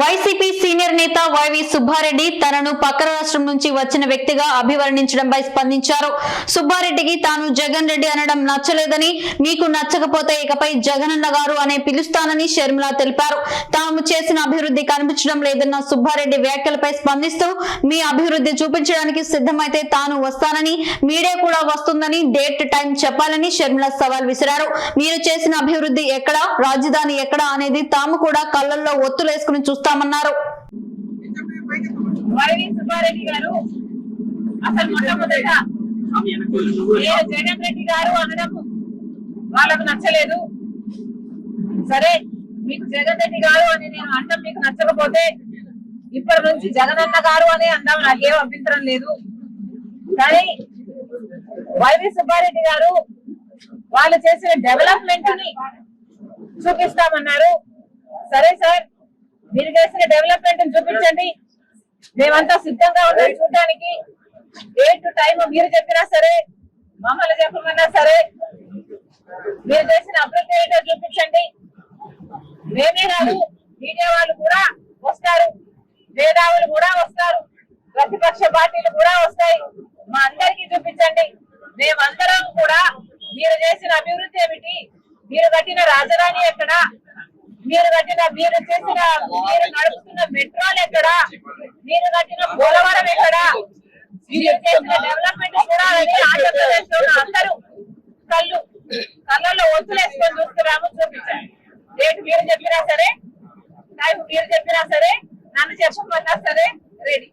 YCP senior నేత YV Subbareddy తనను పక్క రాష్ట్రం నుంచి వచ్చిన వ్యక్తిగా అభివర్ణించడంపై స్పందించారు. సుబ్బారెడ్డికి తాను జగన్ రెడ్డి అనడం నచ్చలేదని మీకు నచ్చకపోతే ఇకపై జగనన్న గారు అనే పిలుస్తానని షర్మిల తెలిపారు. తాము చేసిన అభివృద్ధి కనిపించడం లేదన్న సుబ్బారెడ్డి వ్యాఖ్యలపై స్పందిస్తూ మీ అభివృద్ధి చూపించడానికి సిద్ధమైతే తాను వస్తానని మీడియా కూడా వస్తుందని డేట్ టైం చెప్పాలని షర్మిల సవాల్ విసిరారు. మీరు చేసిన అభివృద్ధి ఎక్కడ రాజధాని ఎక్కడ అనేది తాము కూడా కళ్ళల్లో ఒత్తులేసుకుని చూస్తామన్నారు. వైవి సుబ్బారెడ్డి గారు అసలు మొట్టమొదట ఏ జగన్ రెడ్డి గారు అనడం వాళ్ళకు నచ్చలేదు. సరే మీకు జగన్ రెడ్డి గారు అని నేను అంటాం మీకు నచ్చకపోతే ఇప్పటి నుంచి జగనన్న గారు అని అందాం నాకేం అభ్యంతరం లేదు. కానీ వైవి సుబ్బారెడ్డి గారు వాళ్ళు చేసిన డెవలప్మెంట్ని చూపిస్తామన్నారు. సరే సార్ మీరు చేసిన డెవలప్మెంట్ చూపించండి. మేమంతా సిద్ధంగా ఉన్నాం చూడడానికి. టు టైం మీరు చెప్పినా సరే మమ్మల్ని చెప్పమన్నా సరే మీరు చేసిన అభివృద్ధి ఏంటో చూపించండి. మేమే కాదు మీడియా వాళ్ళు కూడా వస్తారు. మేధావులు కూడా వస్తారు. ప్రతిపక్ష పార్టీలు కూడా వస్తాయి. మా అందరికీ చూపించండి. మేమందరం కూడా మీరు చేసిన అభివృద్ధి ఏమిటి? మీరు కట్టిన రాజధాని ఎక్కడ? మీరు కట్టిన మీరు చేసిన మీరు నడుపుతున్న మెట్రోలు ఎక్కడ? మీరు కట్టిన పోలవరం ఎక్కడ? మీరు చేసిన డెవలప్మెంట్ చూడాలని ఆంధ్రప్రదేశ్లో అందరూ కళ్ళు కళ్ళల్లో ఒత్తులేసుకొని చూస్తున్నాము చూపించండి. రేటు మీరు చెప్పినా సరే టైం మీరు చెప్పినా సరే నన్ను చెప్పమన్నా సరే రెడీ